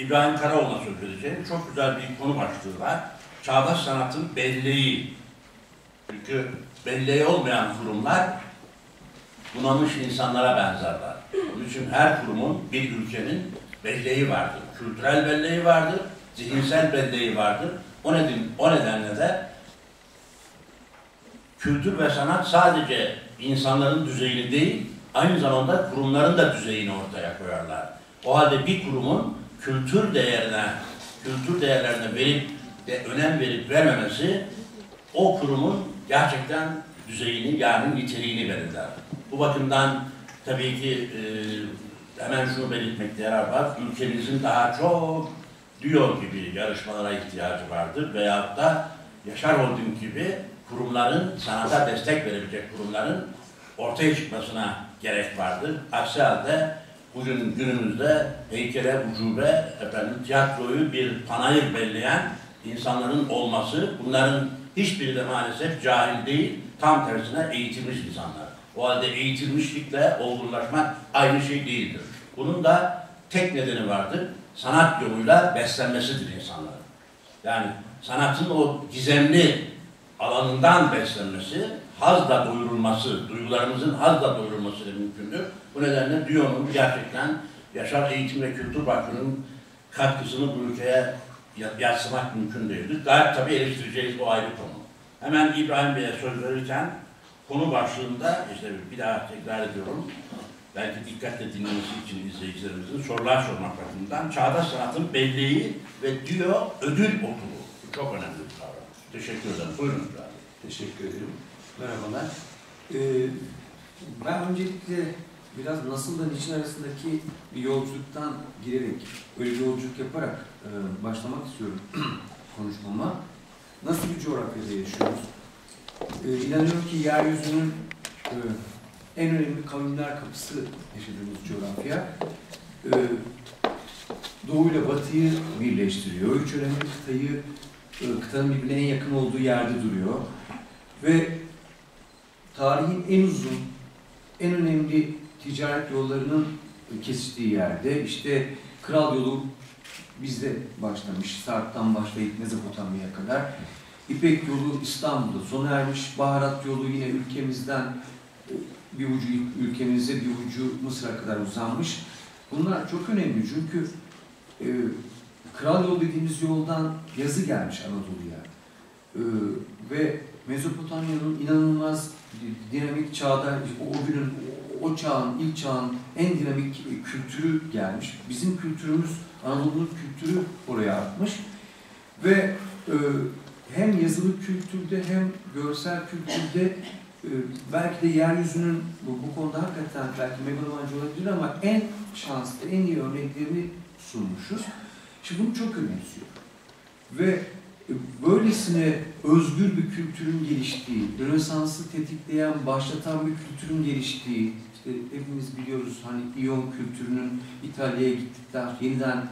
İbrahim Karaoğlu'na söz edeceğim. Çok güzel bir konu başlığı var. Çağdaş sanatın belleği. Çünkü belleği olmayan kurumlar bunamış insanlara benzerler. Onun için her kurumun, bir ülkenin belleği vardır. Kültürel belleği vardır, zihinsel belleği vardır. O, neden, o nedenle de kültür ve sanat sadece insanların düzeyini değil, aynı zamanda kurumların da düzeyini ortaya koyarlar. O halde bir kurumun kültür değerine, kültür değerlerine verip de önem verip vermemesi o kurumun gerçekten düzeyini yani niteliğini belirler. Bu bakımdan tabii ki e, hemen şunu belirtmekte yarar var. Ülkemizin daha çok diyor gibi yarışmalara ihtiyacı vardır veyahut da Yaşar Holding gibi kurumların, sanata destek verebilecek kurumların ortaya çıkmasına gerek vardır. Aksi halde bugün günümüzde heykele, ucube, efendim, tiyatroyu bir panayır belleyen insanların olması, bunların hiçbiri de maalesef cahil değil, tam tersine eğitilmiş insanlar. O halde eğitilmişlikle olgunlaşmak aynı şey değildir. Bunun da tek nedeni vardır. Sanat yoluyla beslenmesidir insanların. Yani sanatın o gizemli alanından beslenmesi, hazla doyurulması, duygularımızın hazla doyurulması da mümkündür. Bu nedenle Dion'un gerçekten Yaşar Eğitim ve Kültür Vakfı'nın katkısını bu ülkeye yatsımak mümkün değildir. Gayet tabii eleştireceğiz bu ayrı konu. Hemen İbrahim Bey'e söz verirken konu başlığında işte bir daha tekrar ediyorum. Belki dikkatle dinlemesi için izleyicilerimizin sorular sormak bakımından çağdaş sanatın belleği ve diyor ödül okulu. Çok önemli bir kavram. Teşekkür ederim. Buyurun İbrahim. Teşekkür ederim. Merhabalar. Ee, ben öncelikle biraz nasıldan için arasındaki bir yolculuktan girerek, böyle bir yolculuk yaparak e, başlamak istiyorum konuşmama. Nasıl bir coğrafyada yaşıyoruz? E, inanıyorum ki yeryüzünün e, en önemli kavimler kapısı yaşadığımız coğrafya. E, Doğu ile Batı'yı birleştiriyor. Üç önemli kıtayı, kıtanın birbirine en yakın olduğu yerde duruyor. Ve tarihin en uzun, en önemli ticaret yollarının kesiştiği yerde işte Kral Yolu bizde başlamış. Sarp'tan başlayıp Mezopotamya'ya kadar. İpek Yolu İstanbul'da sona ermiş. Baharat Yolu yine ülkemizden e, bir ucu ülkemize bir ucu Mısır'a kadar uzanmış. Bunlar çok önemli çünkü e, Kral Yolu dediğimiz yoldan yazı gelmiş Anadolu'ya. E, ve Mezopotamya'nın inanılmaz dinamik çağda, o günün, o çağın, ilk çağın en dinamik kültürü gelmiş. Bizim kültürümüz, Anadolu'nun kültürü oraya artmış. Ve e, hem yazılı kültürde hem görsel kültürde e, belki de yeryüzünün bu, bu konuda hakikaten belki megalomancı olabilir ama en şanslı, en iyi örneklerini sunmuşuz. Şimdi bunu çok önemsiyor. Ve e, böylesine özgür bir kültürün geliştiği, Rönesans'ı tetikleyen, başlatan bir kültürün geliştiği, işte hepimiz biliyoruz hani İyon kültürünün İtalya'ya gittikten yeniden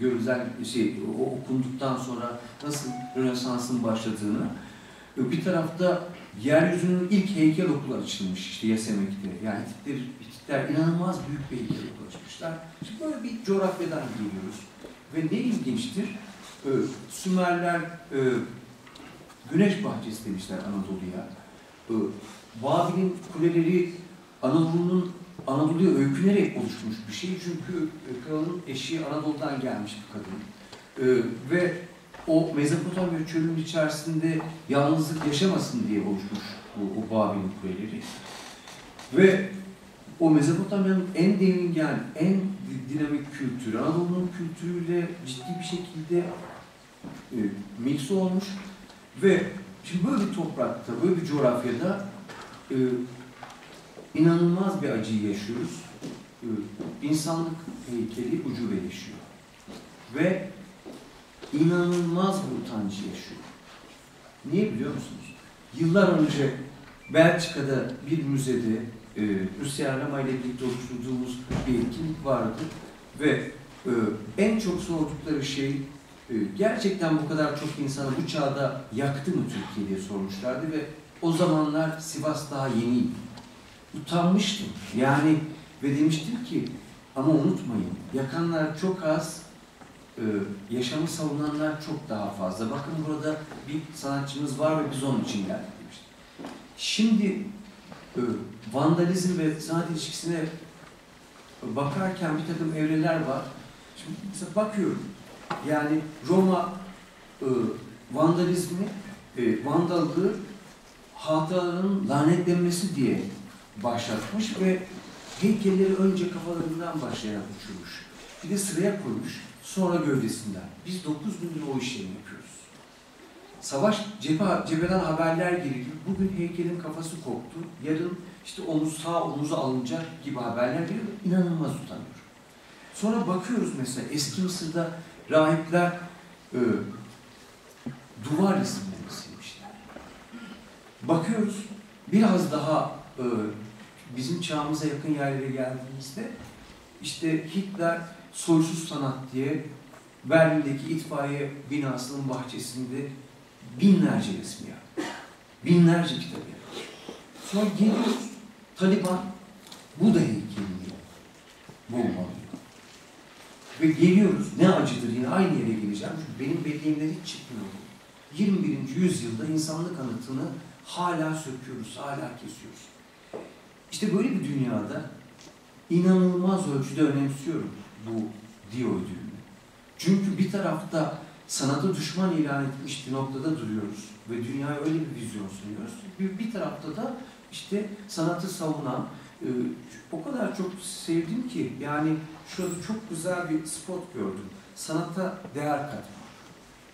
gözler şey o okunduktan sonra nasıl Rönesans'ın başladığını e, bir tarafta yeryüzünün ilk heykel okulu açılmış işte Yasemek'te. Yani Hititler, Hititler inanılmaz büyük bir heykel okulu açmışlar. Şimdi böyle bir coğrafyadan geliyoruz. Ve ne ilginçtir? Ee, Sümerler e, güneş bahçesi demişler Anadolu'ya. Ee, Babil'in kuleleri Anadolu'nun Anadolu'ya öykünerek oluşmuş bir şey. Çünkü e, kralın eşi Anadolu'dan gelmiş bir kadın. Ee, ve o Mezopotamya çölünün içerisinde yalnızlık yaşamasın diye oluşmuş bu, o Babil'in kuleleri. Ve o Mezopotamya'nın en devingen, en dinamik kültürü, Anadolu'nun kültürüyle ciddi bir şekilde e, mix olmuş ve şimdi böyle bir toprakta, böyle bir coğrafyada e, inanılmaz bir acıyı yaşıyoruz. E, insanlık heykeli ucubeleşiyor. Ve inanılmaz bir utancı yaşıyor. Niye biliyor musunuz? Yıllar önce Belçika'da bir müzede e, Hüseyin Rama ile birlikte oluşturduğumuz bir etkinlik vardı ve e, en çok sordukları şey e, gerçekten bu kadar çok insanı bu çağda yaktı mı Türkiye diye sormuşlardı ve o zamanlar Sivas daha yeniydi. Utanmıştım. Yani ve demiştim ki ama unutmayın yakanlar çok az e, yaşamı savunanlar çok daha fazla. Bakın burada bir sanatçımız var ve biz onun için geldik demişti. Şimdi vandalizm ve sanat ilişkisine bakarken bir takım evreler var. Şimdi mesela bakıyorum. Yani Roma e, vandalizmi, e, vandallığı hatıraların lanetlenmesi diye başlatmış ve heykelleri önce kafalarından başlayarak uçurmuş. Bir de sıraya koymuş, sonra gövdesinden. Biz 9 gündür o işlemi yapıyoruz. Savaş cephe, cepheden haberler gelir bugün heykelin kafası koptu, yarın işte omuz sağ omuzu alınacak gibi haberler geliyor. İnanılmaz utanıyorum. Sonra bakıyoruz mesela eski Mısır'da rahipler e, duvar resimlerini silmişler. Bakıyoruz biraz daha e, bizim çağımıza yakın yerlere geldiğimizde işte Hitler soysuz sanat diye Berlin'deki itfaiye binasının bahçesinde binlerce resmi yaptı. Binlerce kitap yaptı. Sonra geliyoruz Taliban bu da heykelini bombalıyor. Ve geliyoruz ne acıdır yine aynı yere geleceğim çünkü benim belleğimden hiç çıkmıyor. 21. yüzyılda insanlık anıtını hala söküyoruz, hala kesiyoruz. İşte böyle bir dünyada inanılmaz ölçüde önemsiyorum bu Dio ödülünü. Çünkü bir tarafta sanatı düşman ilan etmiş bir noktada duruyoruz ve dünyaya öyle bir vizyon sunuyoruz. Bir, bir tarafta da işte sanatı savunan, e, o kadar çok sevdim ki yani şurada çok güzel bir spot gördüm. Sanata değer katmak.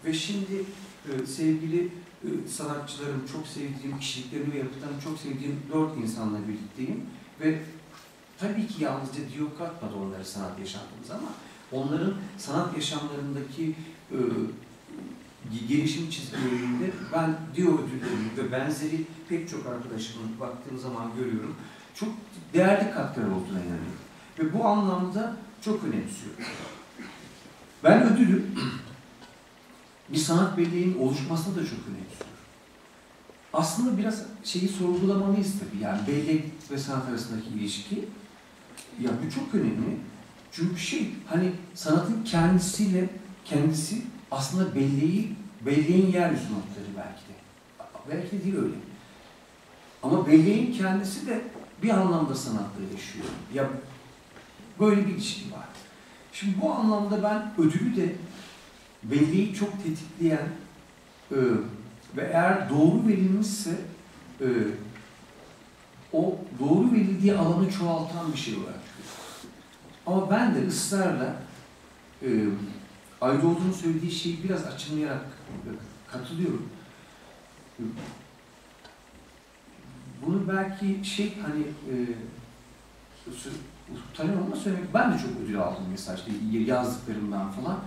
Ve şimdi e, sevgili e, sanatçılarım, çok sevdiğim kişiliklerini ve yapıtlarını çok sevdiğim dört insanla birlikteyim. Ve tabii ki yalnızca Dio katmadı onları sanat yaşantımız ama onların sanat yaşamlarındaki e, gelişim çizgilerinde ben Dio ödüllerini ve benzeri pek çok arkadaşımın baktığım zaman görüyorum. Çok değerli katkılar olduğuna inanıyorum. Ve bu anlamda çok önemsiyorum. Ben ödülü bir sanat belleğinin oluşmasına da çok önemsiyorum. Aslında biraz şeyi sorgulamalıyız tabii. Yani bellek ve sanat arasındaki ilişki. Ya bu çok önemli. Çünkü şey hani sanatın kendisiyle kendisi aslında belleği, belleğin yeryüzü notları belki de. Belki de değil öyle. Ama belleğin kendisi de bir anlamda sanatla yaşıyor. Ya böyle bir ilişki var. Şimdi bu anlamda ben ödülü de belleği çok tetikleyen e, ve eğer doğru verilmişse e, o doğru verildiği alanı çoğaltan bir şey olarak görüyorum. Ama ben de ısrarla e, Aydoğdu'nun söylediği şeyi biraz açımlayarak katılıyorum. Bunu belki şey hani e, utanıyorum ama söylemek ben de çok ödül aldım mesela işte yazdıklarımdan falan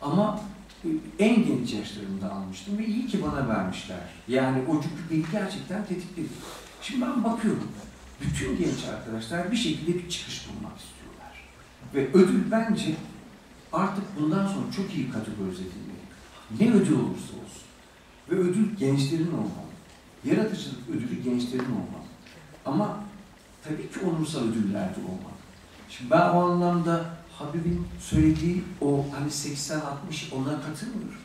ama e, en genç yaşlarımda almıştım ve iyi ki bana vermişler. Yani o cüklükleri gerçekten tetikledi. Şimdi ben bakıyorum. Bütün genç arkadaşlar bir şekilde bir çıkış bulmak istiyorlar. Ve ödül bence artık bundan sonra çok iyi kategorize edilmeli. Ne ödül olursa olsun. Ve ödül gençlerin olmalı. Yaratıcılık ödülü gençlerin olmalı. Ama tabii ki onursal ödüller de olmalı. Şimdi ben o anlamda Habib'in söylediği o hani 80-60 ona katılmıyorum.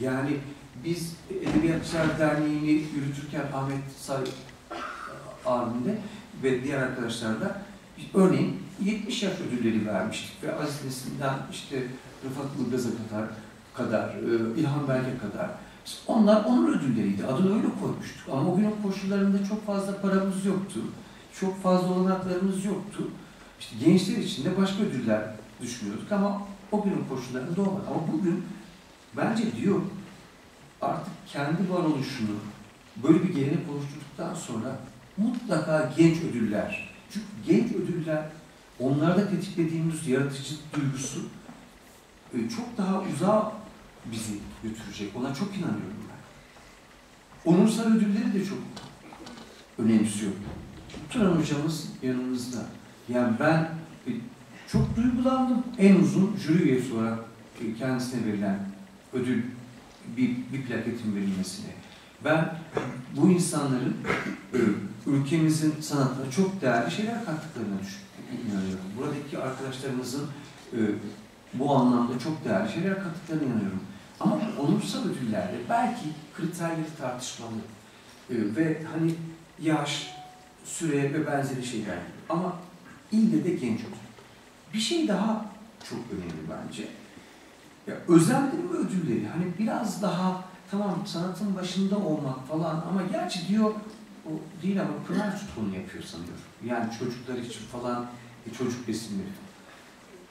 Yani biz Edebiyatçılar Derneği'ni yürütürken Ahmet Say abimde ve diğer arkadaşlarla örneğin 70 yaş ödülleri vermiştik ve Aziz Nesin'den işte Rıfat Ilgaz'a kadar, kadar İlhan Belge kadar onlar onun ödülleriydi. Adını öyle koymuştuk. Ama o günün koşullarında çok fazla paramız yoktu. Çok fazla olanaklarımız yoktu. İşte gençler için de başka ödüller düşünüyorduk ama o günün koşullarında olmadı. Ama bugün bence diyor artık kendi varoluşunu böyle bir gelenek oluşturduktan sonra mutlaka genç ödüller. Çünkü genç ödüller onlarda tetiklediğimiz yaratıcılık duygusu çok daha uzağa bizi götürecek. Ona çok inanıyorum ben. Onursal ödülleri de çok önemsiyorum. Turan hocamız yanımızda. Yani ben çok duygulandım. En uzun jüri üyesi olarak kendisine verilen ödül bir, bir plaketin verilmesine. Ben bu insanların ülkemizin sanatına çok değerli şeyler kattıklarına inanıyorum. Buradaki arkadaşlarımızın bu anlamda çok değerli şeyler kattıklarına inanıyorum. Ama onursal ödüllerde belki kriterleri tartışmalı Ee, ve hani yaş, süre ve benzeri şeyler. Ama ille de genç olsun. Bir şey daha çok önemli bence. Ya özendirme ödülleri hani biraz daha tamam sanatın başında olmak falan ama gerçi diyor o değil ama Pınar Sütunu yapıyor sanıyor. Yani çocuklar için falan e, çocuk resimleri.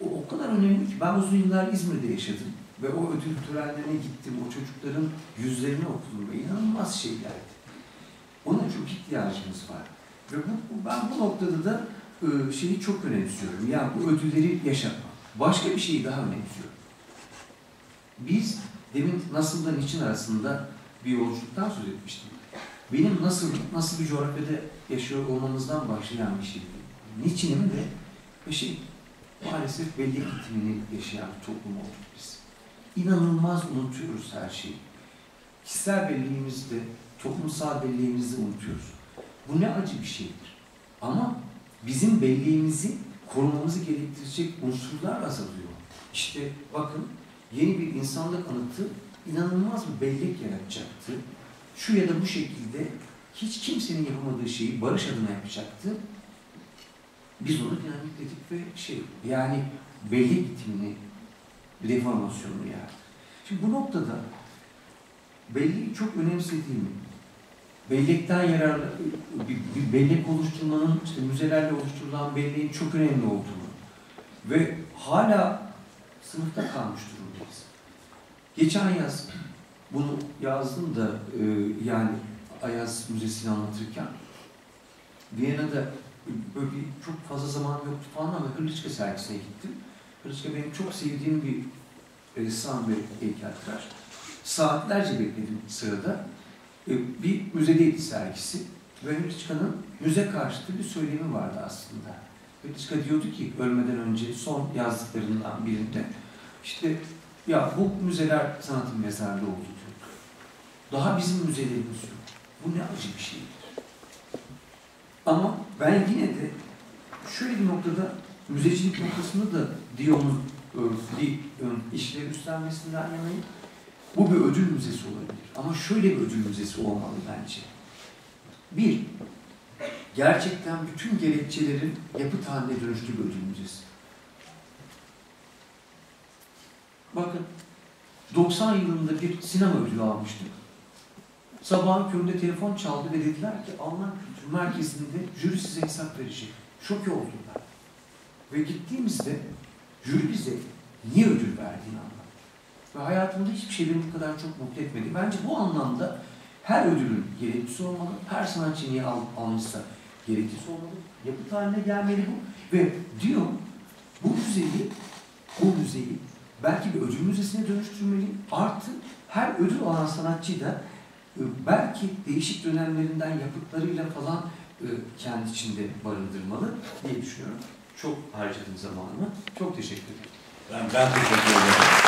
O, o kadar önemli ki ben uzun yıllar İzmir'de yaşadım ve o ödül törenlerine gittim. O çocukların yüzlerini okudum ve inanılmaz şeylerdi. Ona çok ihtiyacımız var. Ve bu- ben bu noktada da e, şeyi çok önemsiyorum. Yani bu ödülleri yaşatmak. Başka bir şeyi daha önemsiyorum. Biz demin nasıldan için arasında bir yolculuktan söz etmiştim. Benim nasıl nasıl bir coğrafyada yaşıyor olmamızdan başlayan bir şey. Niçinim de bir şey maalesef bellek bitimini yaşayan toplum olduk biz. İnanılmaz unutuyoruz her şeyi. Kişisel belleğimizde, toplumsal belleğimizi unutuyoruz. Bu ne acı bir şeydir. Ama bizim belleğimizi korumamızı gerektirecek unsurlar azalıyor. İşte bakın yeni bir insanlık anıtı inanılmaz bir bellek yaratacaktı. Şu ya da bu şekilde hiç kimsenin yapamadığı şeyi barış adına yapacaktı. Biz onu dinamikledik ve şey yani bellek bitimini reformasyonunu yani. Şimdi bu noktada belleği çok önemsediğimi, bellekten yararlı, bir, bir bellek oluşturmanın, işte müzelerle oluşturulan belleğin çok önemli olduğunu ve hala sınıfta kalmış durumdayız. Geçen yaz bunu yazdım da e, yani Ayaz Müzesi'ni anlatırken Viyana'da böyle bir çok fazla zaman yoktu falan ama Hırlıçka sergisine gittim. Hırlıçka benim çok sevdiğim bir ressam ve heykeltıraş. Saatlerce bekledim sırada. E, Bir müzedeydi sergisi ve Hırlıçka'nın müze karşıtı bir söylemi vardı aslında. Hırlıçka diyordu ki ölmeden önce son yazdıklarından birinde işte ya bu müzeler sanatın mezarlığı oldu diyor. Daha bizim müzelerimiz yok. Bu ne acı bir şeydir. Ama ben yine de şöyle bir noktada müzecilik noktasında da Dion'un e, işlev üstlenmesinden yanayım. Bu bir ödül müzesi olabilir. Ama şöyle bir ödül müzesi olmalı bence. Bir, gerçekten bütün gerekçelerin yapıt haline müzesi. Bakın 90 yılında bir sinema ödülü almıştık. Sabahın köründe telefon çaldı ve dediler ki Alman Kültür Merkezi'nde jüri size hesap verecek. Şok oldular. Ve gittiğimizde jüri bize niye ödül verdiğini anlattı. Ve hayatımda hiçbir şey beni bu kadar çok mutlu etmedi. Bence bu anlamda her ödülün gereklisi olmalı. Her sanatçı niye al, almışsa gereklisi olmalı. Yapıt haline gelmeli bu. Ve diyor bu müzeyi, bu müzeyi belki bir ödül müzesine dönüştürmeli. Artı her ödül alan sanatçı da e, belki değişik dönemlerinden yapıtlarıyla falan e, kendi içinde barındırmalı diye düşünüyorum. Çok harcadım zamanımı. Çok teşekkür ederim. Ben, ben teşekkür ederim.